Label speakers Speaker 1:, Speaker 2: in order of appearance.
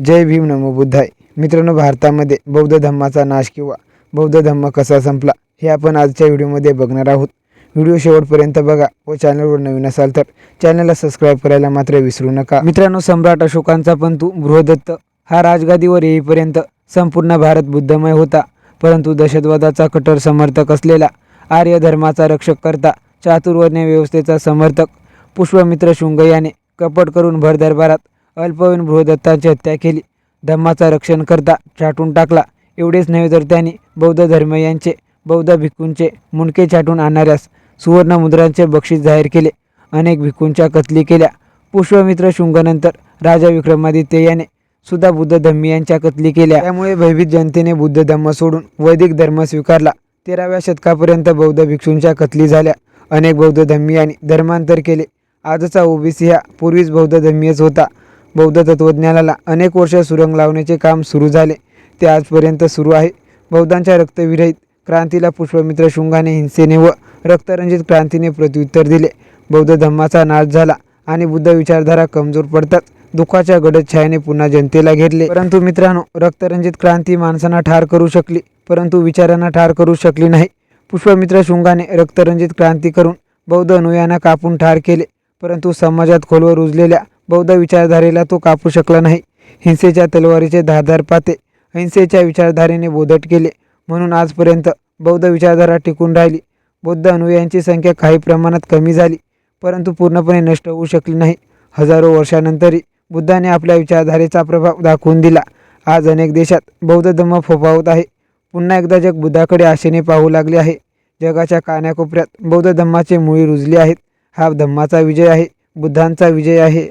Speaker 1: जय भीम नमो बुद्धाय. मित्रांनो भारतामध्ये बौद्ध धम्माचा नाश किंवा बौद्ध धम्म कसा संपला हे आपण आजच्या व्हिडिओमध्ये बघणार आहोत. व्हिडिओ शेवटपर्यंत बघा व चॅनलवर नवीन असाल तर चॅनलला सबस्क्राईब करायला मात्र विसरू नका. मित्रांनो सम्राट अशोकांचा पंतू बृहदत्त हा राजगादीवर येईपर्यंत संपूर्ण भारत बुद्धमय होता. परंतु दहशतवादाचा कट्टर समर्थक असलेला आर्य धर्माचा रक्षक करता चातुर्वर्ण्य व्यवस्थेचा समर्थक पुष्पमित्र शुंग याने कपट करून भरदरबारात अल्पवयीन बृहदत्तांची हत्या केली. धम्माचा रक्षण करता छाटून टाकला. एवढेच नव्हे तर त्यांनी बौद्ध धर्मीयांचे बौद्ध भिक्खूंचे मुंडके छाटून आणणाऱ्यास सुवर्ण मुद्रांचे बक्षीस जाहीर केले. अनेक भिक्खूंच्या कत्ली केल्या. पुष्पमित्र शुंगनंतर राजा विक्रमादित्य याने सुद्धा बुद्ध धम्मियांच्या कत्ली केल्या. त्यामुळे भयभीत जनतेने बुद्ध धम्म सोडून वैदिक धर्म स्वीकारला. तेराव्या शतकापर्यंत बौद्ध भिक्षूंच्या कत्ली झाल्या. अनेक बौद्ध धम्मियांनी धर्मांतर केले. आजचा ओबीसी हा पूर्वीच बौद्ध धर्मीयच होता. बौद्ध तत्त्वज्ञानाला अनेक वर्ष सुरंग लावण्याचे काम सुरू झाले. ते आजपर्यंत सुरू आहे. बौद्धांच्या रक्तविरहित क्रांतीला पुष्पमित्र शुंगाने हिंसेने व रक्तरंजित क्रांतीने प्रत्युत्तर दिले. बौद्ध धम्माचा नाश झाला आणि बुद्ध विचारधारा कमजोर पडतात. दुःखाच्या गडद पुन्हा जनतेला घेरले. परंतु मित्रांनो रक्तरंजित क्रांती माणसांना ठार करू शकली परंतु विचारांना ठार करू शकली नाही. पुष्पमित्र शुंगाने रक्तरंजित क्रांती करून बौद्ध अनुयांना कापून ठार केले परंतु समाजात खोलवर रुजलेल्या बौद्ध विचारधारेला तो कापू शकला नाही. हिंसेच्या तलवारीचे धारधार पाते अहिंसेच्या विचारधारेने बोधट केले. म्हणून आजपर्यंत बौद्ध विचारधारा टिकून राहिली. बौद्ध अनुयायांची संख्या काही प्रमाणात कमी झाली परंतु पूर्णपणे नष्ट होऊ शकली नाही. हजारो वर्षानंतरही बुद्धाने आपल्या विचारधारेचा प्रभाव दाखवून दिला. आज अनेक देशात बौद्ध धम्म फोफावत आहे. पुन्हा एकदा जग बुद्धाकडे आशेने पाहू लागले आहे. जगाच्या कानाकोपऱ्यात बौद्ध धम्माचे मुळी रुजली आहेत. हा धम्माचा विजय आहे. बुद्धांचा विजय आहे.